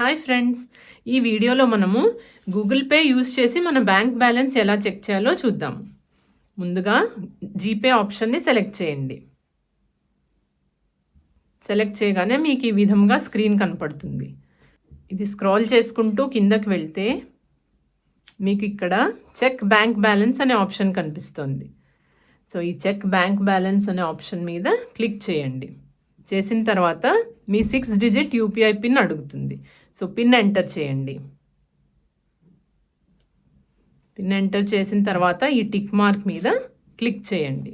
Hi friends ఈ వీడియోలో మనము గూగుల్ పే యూస్ చేసి మన బ్యాంక్ బ్యాలెన్స్ ఎలా చెక్ చేయాలో చూద్దాం. ముందుగా జీపే ఆప్షన్ని సెలెక్ట్ చేయండి. సెలెక్ట్ చేయగానే మీకు ఈ విధంగా స్క్రీన్ కనపడుతుంది. ఇది స్క్రాల్ చేసుకుంటూ కిందకి వెళ్తే మీకు ఇక్కడ చెక్ బ్యాంక్ బ్యాలెన్స్ అనే ఆప్షన్ కనిపిస్తుంది. సో ఈ చెక్ బ్యాంక్ బ్యాలెన్స్ అనే ఆప్షన్ మీద క్లిక్ చేయండి. చేసిన తర్వాత మీ సిక్స్ డిజిట్ యూపీఐ పిన్ అడుగుతుంది. సో పిన్ ఎంటర్ చేయండి. పిన్ ఎంటర్ చేసిన తర్వాత ఈ టిక్ మార్క్ మీద క్లిక్ చేయండి.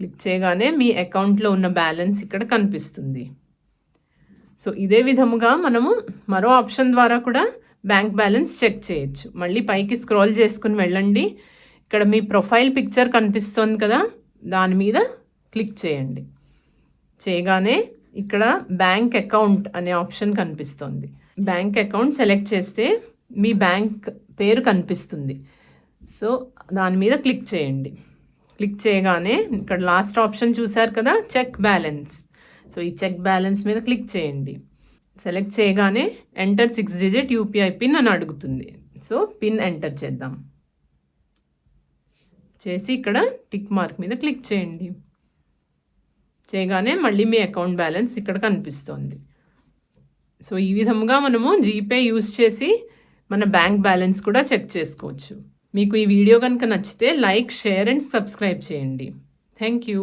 క్లిక్ చేయగానే మీ అకౌంట్లో ఉన్న బ్యాలెన్స్ ఇక్కడ కనిపిస్తుంది. సో ఇదే విధముగా మనము మరో ఆప్షన్ ద్వారా కూడా బ్యాంక్ బ్యాలెన్స్ చెక్ చేయొచ్చు. మళ్ళీ పైకి స్క్రోల్ చేసుకుని వెళ్ళండి. ఇక్కడ మీ ప్రొఫైల్ పిక్చర్ కనిపిస్తుంది కదా దాని మీద క్లిక్ చేయండి. చేయగానే ఇక్కడ బ్యాంక్ అకౌంట్ అనే ఆప్షన్ కనిపిస్తుంది. బ్యాంక్ అకౌంట్ సెలెక్ట్ చేస్తే మీ బ్యాంక్ పేరు కనిపిస్తుంది. సో దాని మీద క్లిక్ చేయండి. క్లిక్ చేయగానే ఇక్కడ లాస్ట్ ఆప్షన్ చూశారు కదా చెక్ బ్యాలెన్స్. సో ఈ చెక్ బ్యాలెన్స్ మీద క్లిక్ చేయండి. సెలెక్ట్ చేయగానే enter six digit UPI pin అని అడుగుతుంది. సో పిన్ ఎంటర్ చేద్దాం. చేసి ఇక్కడ టిక్ మార్క్ మీద క్లిక్ చేయండి. చేయగానే మళ్ళీ మీ అకౌంట్ బ్యాలెన్స్ ఇక్కడ కనిపిస్తుంది. సో ఈ విధముగా మనము జీపే యూస్ చేసి మన బ్యాంక్ బ్యాలెన్స్ కూడా చెక్ చేసుకోవచ్చు. మీకు ఈ వీడియో కనుక నచ్చితే లైక్ షేర్ అండ్ సబ్స్క్రైబ్ చేయండి. Thank you.